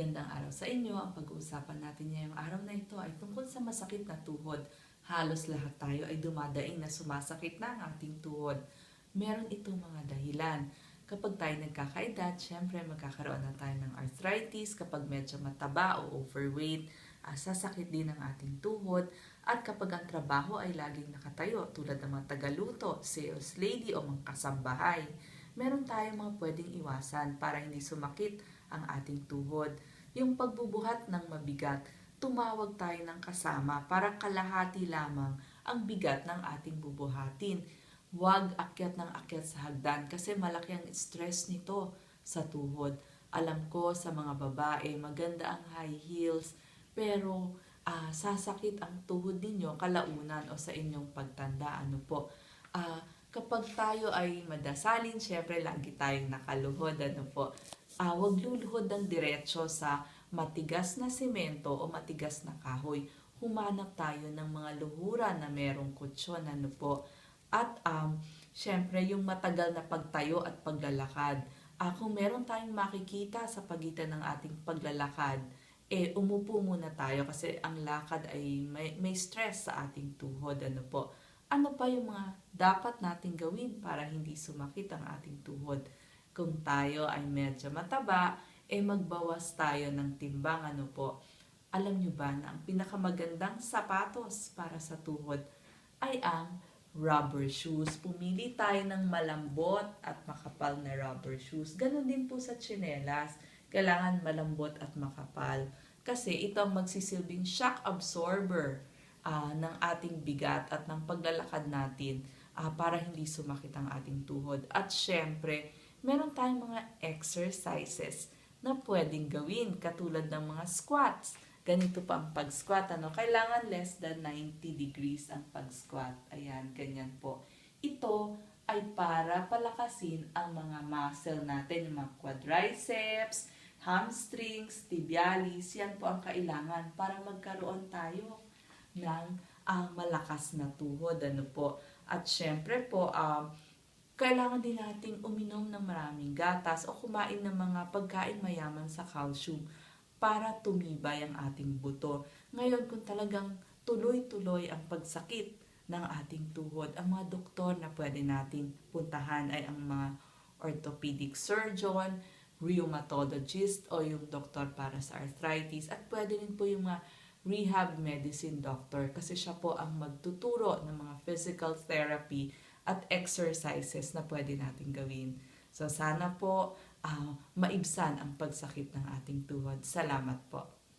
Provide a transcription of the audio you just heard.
Magandang araw sa inyo. Ang pag-uusapan natin ngayong araw na ito ay tungkol sa masakit na tuhod. Halos lahat tayo ay dumadaing na sumasakit na ang ating tuhod. Meron itong mga dahilan. Kapag tayo nagkakaedad, syempre magkakaroon na tayo ng arthritis. Kapag medyo mataba o overweight, ah, sasakit din ang ating tuhod. At kapag ang trabaho ay laging nakatayo, tulad ng mga tagaluto, sales lady o mga kasambahay, meron tayong mga pwedeng iwasan para hindi sumakit ang ating tuhod. Yung pagbubuhat ng mabigat, tumawag tayo ng kasama para kalahati lamang ang bigat ng ating bubuhatin. Huwag akyat ng akyat sa hagdan kasi malaki ang stress nito sa tuhod. Alam ko sa mga babae, maganda ang high heels, pero ah, sasakit ang tuhod ninyo kalaunan o sa inyong pagtanda. Ano po? Ah, kapag tayo ay madasalin, syempre lagi tayong nakaluhod. Ano po? Ah, wag luluhod ng diretso sa matigas na semento o matigas na kahoy. Humanap tayo ng mga luhura na merong kutsyon. Ano po? At um, syempre yung matagal na pagtayo at paglalakad. Ah, kung meron tayong makikita sa pagitan ng ating paglalakad, eh umupo muna tayo kasi ang lakad ay may, may stress sa ating tuhod. Ano po? Ano pa yung mga dapat nating gawin para hindi sumakit ang ating tuhod? Kung tayo ay medyo mataba, eh magbawas tayo ng timbang. Ano po? Alam nyo ba na ang pinakamagandang sapatos para sa tuhod ay ang rubber shoes. Pumili tayo ng malambot at makapal na rubber shoes. Ganon din po sa tsinelas. Kailangan malambot at makapal. Kasi ito ang magsisilbing shock absorber ah, ng ating bigat at ng paglalakad natin ah, para hindi sumakit ang ating tuhod. At syempre, meron tayong mga exercises na pwedeng gawin katulad ng mga squats. Ganito pa ang pag-squat. Ano? Kailangan less than 90 degrees ang pag-squat. Ayan, ganyan po. Ito ay para palakasin ang mga muscle natin, yung mga quadriceps, hamstrings, tibialis. Yan po ang kailangan para magkaroon tayo ng ang malakas na tuhod. Ano po? At syempre po, um, kailangan din nating uminom ng maraming gatas o kumain ng mga pagkain mayaman sa calcium para tumibay ang ating buto. Ngayon, kung talagang tuloy-tuloy ang pagsakit ng ating tuhod, ang mga doktor na pwede nating puntahan ay ang mga orthopedic surgeon, rheumatologist o yung doktor para sa arthritis at pwede rin po yung mga rehab medicine doctor kasi siya po ang magtuturo ng mga physical therapy at exercises na pwede natin gawin. So sana po ah, maibsan ang pagsakit ng ating tuhod. Salamat po.